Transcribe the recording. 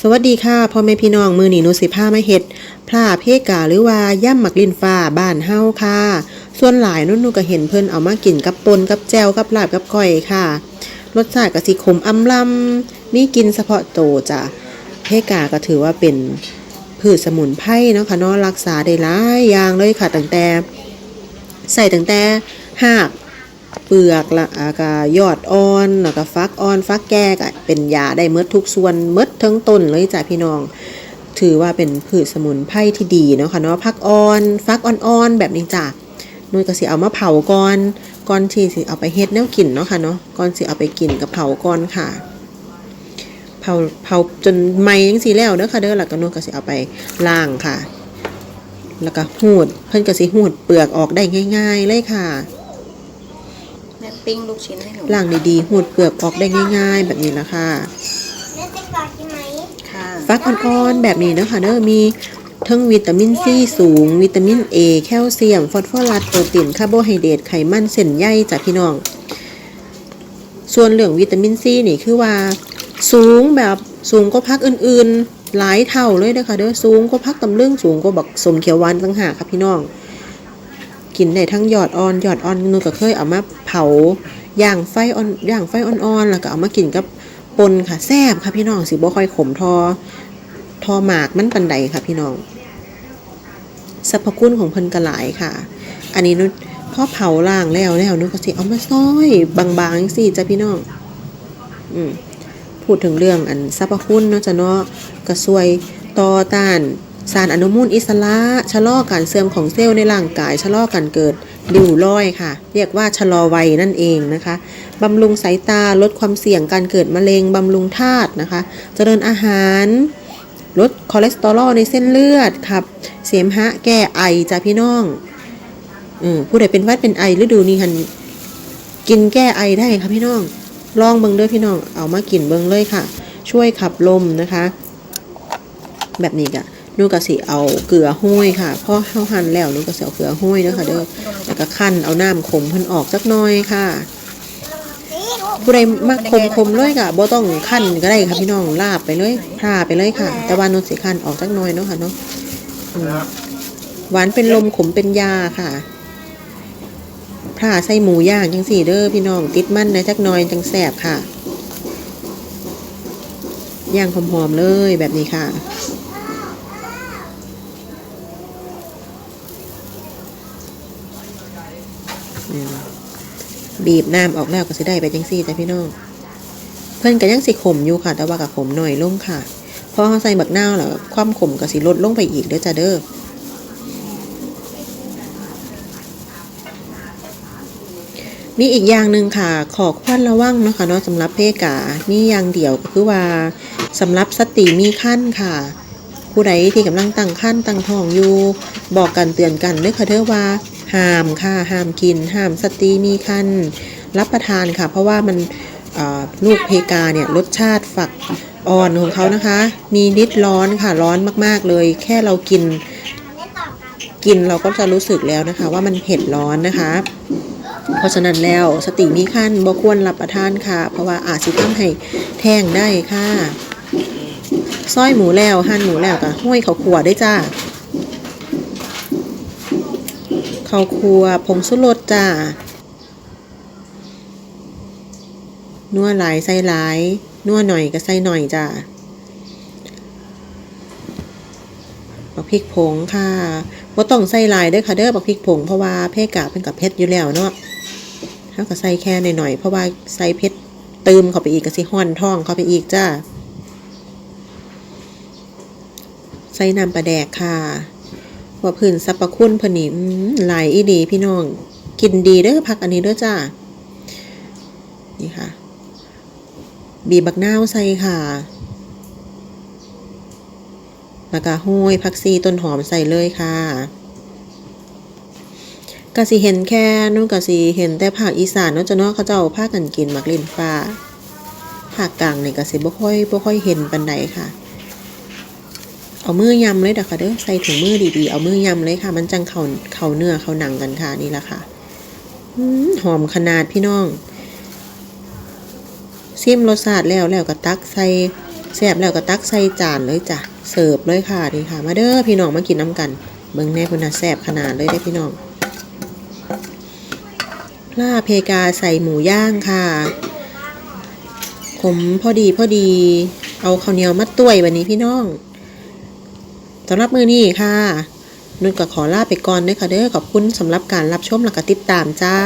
สวัสดีค่ะพ่อแม่พี่น้องมือหนีนุสิผ้ามาเฮ็ดพลาเพกาหรือว่าย่ำหมักลินฟ้าบ้านเฮาค่ะ ส่วนหลายนุ่นนูก็เห็นเพิ่นเอามากินกับปนกับแจวกับลาบกับก้อยค่ะ รสชาติก็สิขมอำลำมีกินเฉพาะโตจ้ะเพกาก็ถือว่าเป็นพืชสมุนไพรเนาะค่ะเนาะรักษาได้หลายอย่างเลยค่ะตั้งแต่ใส่ตั้งแต่หาก เปลือกละอ่าก็ยอดอ่อนแล้วก็ฟักอ่อนฟักแก่ก็เป็นยาได้เมดทุกส่วนเมดทั้งต้นเลยจ้ะพี่น้อง ถือว่าเป็นพืชสมุนไพรที่ดีเนาะค่ะเนาะพักอ่อนฟักอ่อนๆแบบนี้จ้ะนุ้ยก็สิเอามาเผาก่อนก่อนที่สิเอาไปเฮ็ดแนวกินเนาะค่ะเนาะก่อนสิเอาไปกินกับเผาก่อนค่ะเผาเผาจนไหม้จังซี่แล้วเด้อค่ะเด้อแล้วก็นุ้ยก็สิเอาไปล้างค่ะ แล้วก็หูดเพิ่นก็สิหูดเปลือกออกได้ง่าย ๆ เลยค่ะ ปิ้งลูกชิ้นให้หนูล่างดีๆ หูดเปลือกออกได้ง่าย ๆ แบบนี้ละค่ะ แล้วจะกอดใช่ไหมค่ะฟักอ่อนๆแบบนี้นะคะเด้อมีทั้งวิตามินซีสูง วิตามิน A แคลเซียม ฟอสฟอรัสโปรตีนคาร์โบไฮเดรตไขมันเส้นใยจากพี่น้อง ส่วนเรื่องวิตามินซีนี่คือว่า สูงแบบสูงก็พักอื่นๆ หลายเท่าเลยนะคะเด้อสูงก็พักตำลึงสูงก็บักสมเขียวหวานต่างหากค่ะพี่น้อง กินได้ทั้งยอดอ่อนยอดอ่อนนูก็เคยเอามาเผาย่างไฟอ่อนย่างไฟอ่อนๆแล้วก็เอามากินกับปนค่ะแซ่บค่ะพี่น้องสิบ่ค่อยขมทอทอหมากมันปันใดค่ะพี่น้องสรรพคุณของเพิ่นกระหลายค่ะ อันนี้นุชพอเผาล่างแล้วแล้วนุชก็สิเอามาซอยบางๆจังซี่จ้ะพี่น้องอืมพูดถึงเรื่องอันสรรพคุณเนาะจ้ะเนาะกระซวยต่อต้าน สารอนุมูลอิสระชะลอการเสื่อมของเซลล์ในร่างกายชะลอการเกิดริ้วรอยค่ะ เรียกว่าชะลอวัยนั่นเองนะคะบำรุงสายตาลดความเสี่ยงการเกิดมะเร็งบำรุงธาตุนะคะ เจริญอาหารลดคอเลสเตอรอลในเส้นเลือดครับ เสมหะแก้ไอจ้ะพี่น้องเออผู้ใดเป็นวัดเป็นไอฤดูนี้หันกินแก้ไอได้ค่ะพี่น้อง ลองเบิ่งเด้อพี่น้องเอามากินเบิ่งเลยค่ะ ช่วยขับลมนะคะ แบบนี้กะ นูก็สิเอาเกลือห้วยค่ะพอเฮาหั่นแล้วนูก็สิเอาเกลือห้วยเด้อค่ะเด้อแล้วก็คั่นเอาน้ำขมเพิ่นออกจักหน่อยค่ะผู้ใดมักขมขมเลยค่ะบ่ต้องคั่นก็ได้ค่ะพี่น้องลาบไปเลยพราไปเลยค่ะ แต่ว่านูสิคั่นออกจักหน่อยเนาะค่ะเนาะหวานเป็นลมขมเป็นยาค่ะพราใส่หมูย่างจังสี่เด้อพี่น้องติดมันในจักน่อยจังแสบค่ะย่างหอมๆเลยแบบนี้ค่ะ อืม บีบน้ำออกแล้วก็สิได้ไปจังซี่จ้ะพี่น้อง เพิ่นก็ยังสิขมอยู่ค่ะ แต่ว่าก็ขมหน่อยลงค่ะพราะเขาใส่บักนาวแล้วความขมก็สิลดลงไปอีกเด้อจ้ะเด้อมีอีกอย่างหนึ่งค่ะ ขอควรระวังเนาะค่ะเนาะสำหรับเพกามีอย่างเดียวก็คือว่าสำหรับสตรีมีขั้นค่ะ ผู้ใดที่กำลังตั้งขั้นตั้งท้องอยู่ บอกกันเตือนกันเด้อค่ะเด้อว่า ห้ามค่ะห้ามกิน ห้ามสตรีมีคันรับประทานค่ะ เพราะว่ามันลูกเพกาเนี่ยรสชาติฝักอ่อนของเขานะคะ มีนิดร้อนค่ะร้อนมากๆเลย แค่เรากิน กินเราก็จะรู้สึกแล้วนะคะ ว่ามันเผ็ดร้อนนะคะ เพราะฉะนั้นแล้วสติมีขั้นบ่ควรรับประทานค่ะ เพราะว่าอาจสิทำให้แท้งได้ค่ะซอยหมูแล้วหั่นหมูแล้วก็ห้อยเขาขัวได้จ้า ข้าวคั่วผงสุรสจ้านัวหลายใส่หลายนัวหน่อยก็ใส่หน่อยจ้าบักพริกผงค่ะบ่ต้องใส่หลายด้อค่ะเด้อบักพริกผงเพราะว่าเพกะเป็นกับเผ็ดอยู่แล้วเนาะเฮาก็ใส่แค่หน่อยๆเพราะว่าใส่เผ็ดเติมเข้าไปอีกก็สิห้อนท้องเข้าไปอีกจ้า ใส่น้ำปลาแดกค่ะ ว่าพื้นสรรพคุณเพนนิมหลายอีดีพี่น้อง กินดีเด้อพักอันนี้เด้อจ้านี่ค่ะ บีบักนาวใส่ค่ะแล้วก็ห้อยผักซีต้นหอมใส่เลยค่ะกะสิเห็นแค่นู้นกะสิเห็นแต่ภาคอีสานเนาะจะเนาะเขาเจ้าพากันกินมักลินฟ้าภาคกลางนี่กะสิบ่ค่อยบ่ค่อยเห็นปานใดค่ะ เอามือยำเลยเด้อค่ะเด้อใส่ถุงมือดีๆ เอามือยำเลยค่ะ มันจังเข้าเข้าเนื้อเขาหนังกันค่ะนี่แหละค่ะหอมขนาดพี่น้องซิมรสชาติแล้วแล้วก็ตักใส่แซ่บแล้วก็ตักใส่จานเลยจ้ะเสิร์ฟเลยค่ะนี่ค่ะ มาเด้อพี่น้องมากินน้ำกันเบิ่งแน่พุ่นะแซ่บขนาดเลยได้พี่น้องลาเพกาใส่หมูย่างค่ะผมพอดีพอดี เอาข้าวเหนียวมัดต้วยวันนี้พี่น้อง สำหรับมือนี้ค่ะนุ่นก็ขอลาไปก่อนเด้อค่ะเด้อขอบคุณสำหรับการรับชมและก็ติดตามจ้า